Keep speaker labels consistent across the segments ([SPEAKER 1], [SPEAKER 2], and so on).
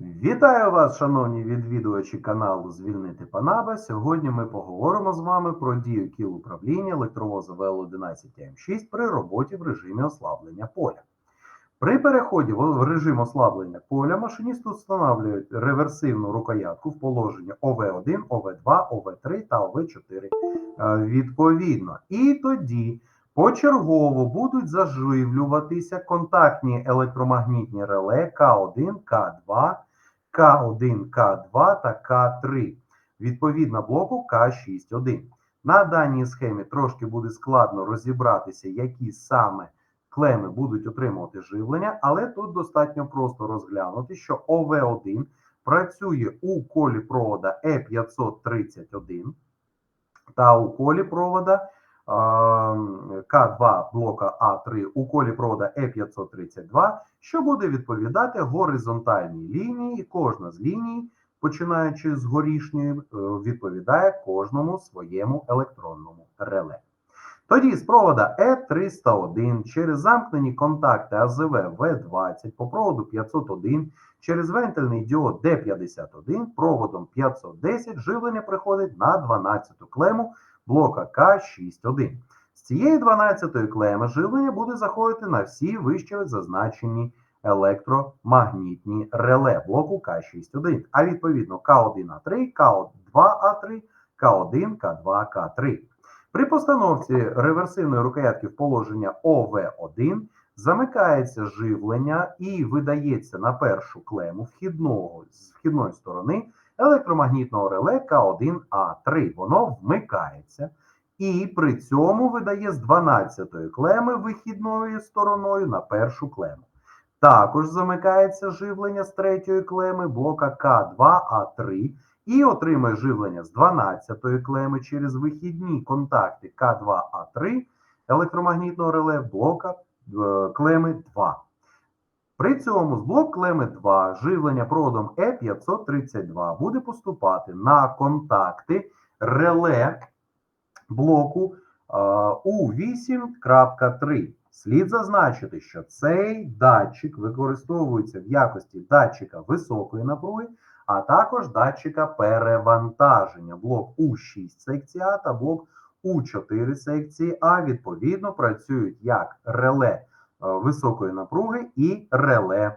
[SPEAKER 1] Вітаю вас, шановні відвідувачі каналу Звільнити Панаба. Сьогодні ми поговоримо з вами про дію кіл управління електровоза ВЛ-11 М6 при роботі в режимі ослаблення поля. При переході в режим ослаблення поля машиніст встановлює реверсивну рукоятку в положенні ОВ1, ОВ2, ОВ3 та ОВ4 е, відповідно. І тоді почергово будуть заживлюватися контактні електромагнітні реле К1, К2, К1, К2 та К3 відповідно блоку К6.1. На даній схемі трошки буде складно розібратися, які саме клеми будуть отримувати живлення, але тут достатньо просто розглянути, що ОВ1 працює у колі провода Е531 та у колі провода К2 блока А3 у колі провода Е532, що буде відповідати горизонтальній лінії, і кожна з ліній, починаючи з горішньої, е, відповідає кожному своєму електронному реле. Тоді з провода Е301 через замкнені контакти АЗВ В20 по проводу 501 через вентильний діод Д51 проводом 510 живлення приходить на 12 клему блока К61. З цієї 12 клеми живлення буде заходити на всі вище зазначені електромагнітні реле блоку К61, а відповідно К1А3, К2А3, К1, К2, К3. При постановці реверсивної рукоятки в положення ОВ1 замикається живлення і видається на першу клему вхідного з вхідної сторони електромагнітного реле К1А3. Воно вмикається і при цьому видає з 12-ї клеми вихідною стороною на першу клему. Також замикається живлення з третьої клеми блока К2А3 і отримає живлення з 12-ї клеми через вихідні контакти К2А3 електромагнітного реле блока е, клеми 2. При цьому з блок клеми 2 живлення проводом Е532 буде поступати на контакти реле блоку е, У8.3. Слід зазначити, що цей датчик використовується в якості датчика високої напруги, а також датчика перевантаження. Блок У6 секції А та блок У4 секції А відповідно працюють як реле високої напруги і реле е,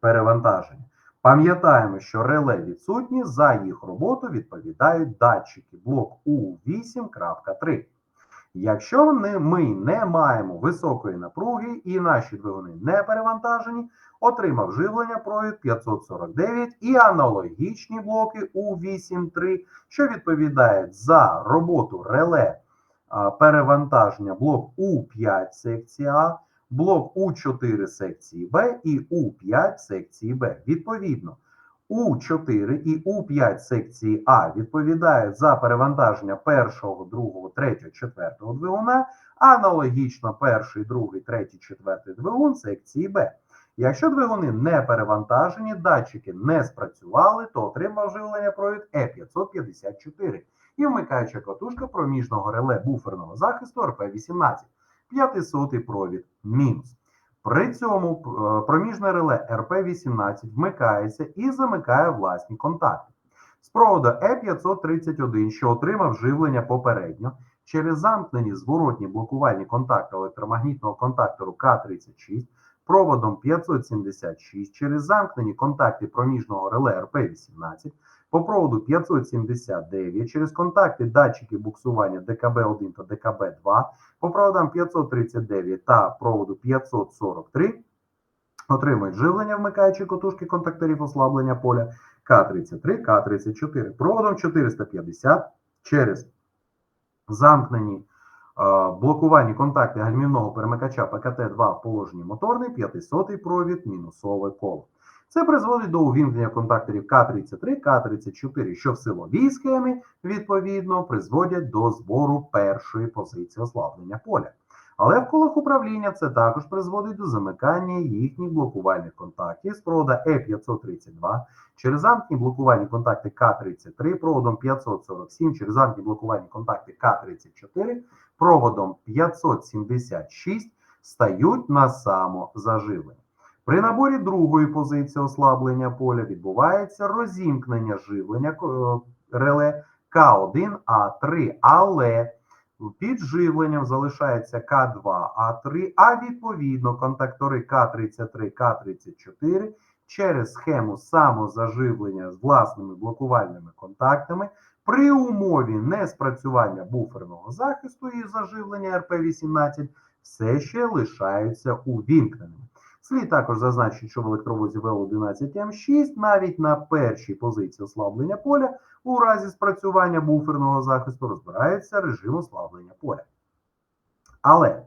[SPEAKER 1] перевантаження. Пам'ятаємо, що реле відсутні, за їх роботу відповідають датчики блок У8.3. Якщо ми не маємо високої напруги і наші двигуни не перевантажені, отримав живлення провід 549 і аналогічні блоки У8.3, що відповідають за роботу реле перевантаження блок У5 секції А, блок У4 секції Б і У5 секції Б. Відповідно, У4 і У5 секції А відповідають за перевантаження першого, другого, третього, четвертого двигуна, аналогічно перший, другий, третій, четвертий двигун секції Б. Якщо двигуни не перевантажені, датчики не спрацювали, то отримав живлення провід Е554 і вмикаюча катушка проміжного реле буферного захисту РП-18, 500 провід мінус. При цьому е, проміжне реле РП-18 вмикається і замикає власні контакти. З проводу Е531, що отримав живлення попередньо, через замкнені зворотні блокувальні контакти електромагнітного контактору К36, проводом 576 через замкнені контакти проміжного реле РП-18, по проводу 579 через контакти датчики буксування ДКБ-1 та ДКБ-2, по проводам 539 та проводу 543 отримують живлення, вмикаючи котушки контакторів ослаблення поля К33, К34, проводом 450 через замкнені блокувальні контакти гальмівного перемикача ПКТ-2 в положенні моторний, 500 провід, мінусове коло. Це призводить до увімкнення контакторів К33, К34, що в силовій схемі, відповідно, призводять до збору першої позиції ослаблення поля. Але в колах управління це також призводить до замикання їхніх блокувальних контактів з провода Е532 через замкні блокувальні контакти К33, проводом 547 через замкні блокувальні контакти К34, проводом 576 стають на самозаживлення. При наборі другої позиції ослаблення поля відбувається розімкнення живлення е, реле К1А3, але під живленням залишається К2А3, а відповідно контактори К33, К34 через схему самозаживлення з власними блокувальними контактами при умові неспрацювання буферного захисту і заживлення РП-18 все ще лишаються увімкненими. Слід також зазначити, що в електровозі ВЛ-11М6 навіть на першій позиції ослаблення поля у разі спрацювання буферного захисту розбирається режим ослаблення поля. Але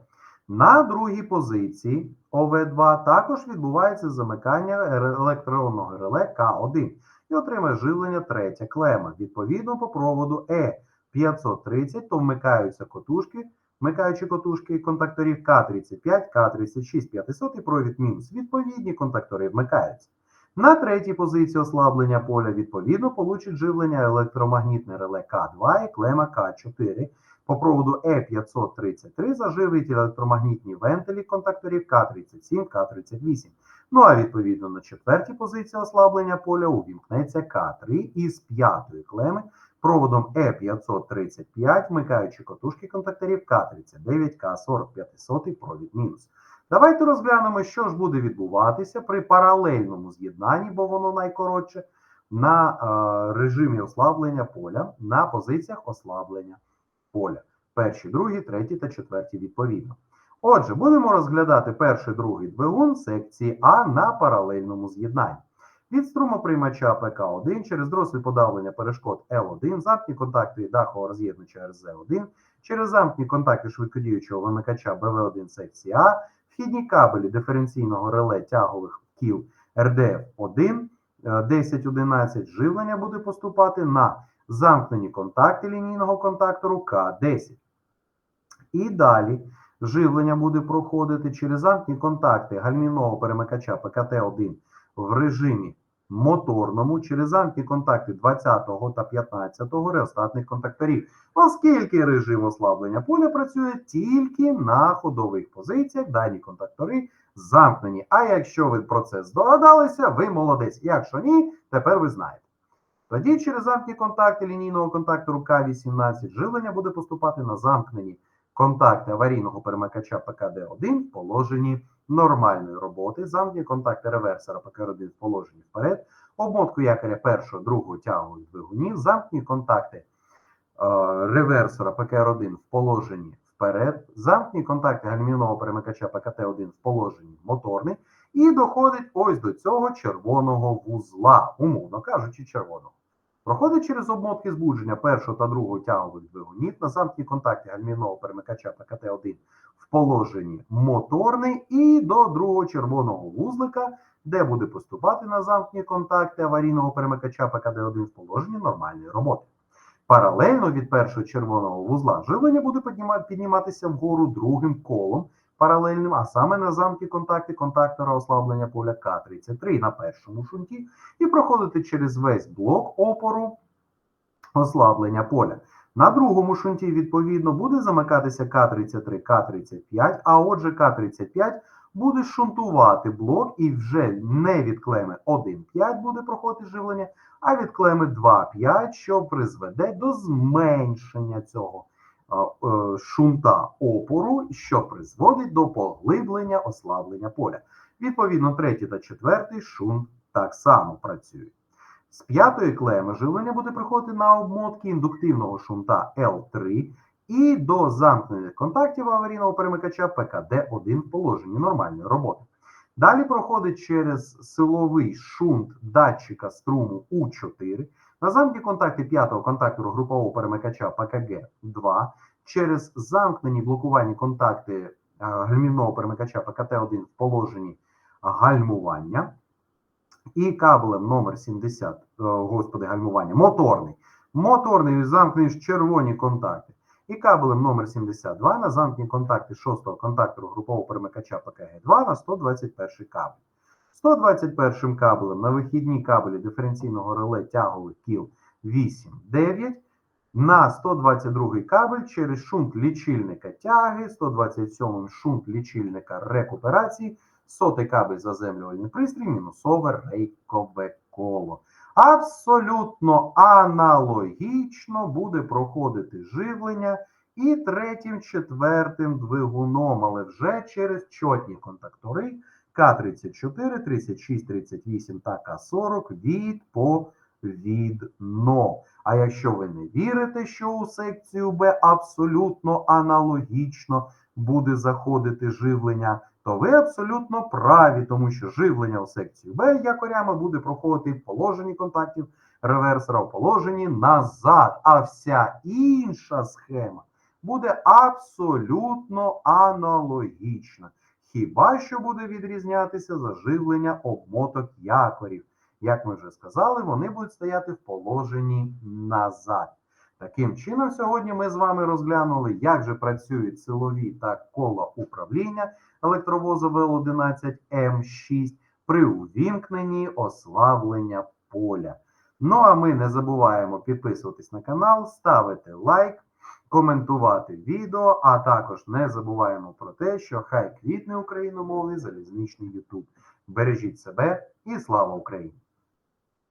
[SPEAKER 1] на другій позиції ОВ2 також відбувається замикання електронного реле К1 і отримає живлення третя клема. Відповідно по проводу Е530, то вмикаються котушки, вмикаючи котушки контакторів К35, К36, 500 і провід мінус. Відповідні контактори вмикаються. На третій позиції ослаблення поля відповідно получить живлення електромагнітне реле К2 і клема К4. По проводу Е533 заживить електромагнітні вентилі контакторів К37, К38. Ну а відповідно на четвертій позиції ослаблення поля увімкнеться К3 із п'ятої клеми проводом Е535, вмикаючи котушки контакторів К39, К40, 500 провід мінус. Давайте розглянемо, що ж буде відбуватися при паралельному з'єднанні, бо воно найкоротше, на е, режимі ослаблення поля, на позиціях ослаблення поля. Перші, другі, треті та четверті відповідно. Отже, будемо розглядати перший, другий двигун секції А на паралельному з'єднанні. Від струмоприймача ПК1 через дросель подавлення перешкод Л1, замкні контакти дахового роз'єднувача РЗ1, через замкні контакти швидкодіючого вимикача БВ1 секції А, вхідні кабелі диференційного реле тягових кіл РДФ1, 10-11 живлення буде поступати на замкнені контакти лінійного контактору К10. І далі живлення буде проходити через замкні контакти гальмівного перемикача ПКТ-1 в режимі моторному через замкні контакти 20 та 15 реостатних контакторів, оскільки режим ослаблення поля працює тільки на ходових позиціях, дані контактори замкнені. А якщо ви про це здогадалися, ви молодець. Якщо ні, тепер ви знаєте. Тоді через замкні контакти лінійного контактору К18 живлення буде поступати на замкнені контакти аварійного перемикача ПКД1 в положенні нормальної роботи, замкні контакти реверсора ПКР1 в положенні вперед, обмотку якоря першого, другого тягових двигунів, замкні контакти е, реверсора ПКР1 в положенні вперед, замкні контакти гальмівного перемикача ПКТ1 в положенні моторний, і доходить ось до цього червоного вузла, умовно кажучи, червоного. Проходить через обмотки збудження першого та другого тягових двигунів на замкні контакти гальмівного перемикача ПКТ1 в положенні моторний і до другого червоного вузлика, де буде поступати на замкні контакти аварійного перемикача ПКД1 в положенні нормальної роботи. Паралельно від першого червоного вузла живлення буде підніматися вгору другим колом паралельним, а саме на замки контакти контактора ослаблення поля К33 на першому шунті і проходити через весь блок опору ослаблення поля. На другому шунті, відповідно, буде замикатися К33, К35, а отже, К35 буде шунтувати блок і вже не від клеми 1,5 буде проходити живлення, а від клеми 2,5, що призведе до зменшення цього е, шунта опору, що призводить до поглиблення ослаблення поля. Відповідно, третій та четвертий шунт так само працюють. З п'ятої клеми живлення буде приходити на обмотки індуктивного шунта L3 і до замкнених контактів аварійного перемикача ПКД1 в положенні нормальної роботи. Далі проходить через силовий шунт датчика струму У4 на замкні контакти п'ятого контактору групового перемикача ПКГ2 через замкнені блокувальні контакти е, гальмівного перемикача ПКТ1 в положенні гальмування і кабелем номер 70, е, господи, гальмування, моторний. Моторний замкнені червоні контакти. І кабелем номер 72 на замкні контакти 6-го контактору групового перемикача ПКГ2 на 121 кабель. 121 кабелем на вихідні кабелі диференційного реле тягових кіл 8-9 на 122 кабель через шунт лічильника тяги, 127 шунт лічильника рекуперації, сотий кабель заземлювальний пристрій, мінусове рейкове коло. Абсолютно аналогічно буде проходити живлення і третім, четвертим двигуном, але вже через чотні контактори К34, 36, 38 та К40 відповідно. А якщо ви не вірите, що у секцію Б абсолютно аналогічно буде заходити живлення, то ви абсолютно праві, тому що живлення у секцію Б якорями буде проходити в положенні контактів реверсора, в положенні назад. А вся інша схема буде абсолютно аналогічна. Хіба що буде відрізнятися заживлення обмоток якорів. Як ми вже сказали, вони будуть стояти в положенні назад. Таким чином, сьогодні ми з вами розглянули, як же працюють силові та кола управління електровозу ВЛ11М6 при увімкненні ослаблення поля. Ну а ми не забуваємо підписуватись на канал, ставити лайк, коментувати відео, а також не забуваємо про те, що хай квітне україномовний залізничний Ютуб. Бережіть себе і слава Україні!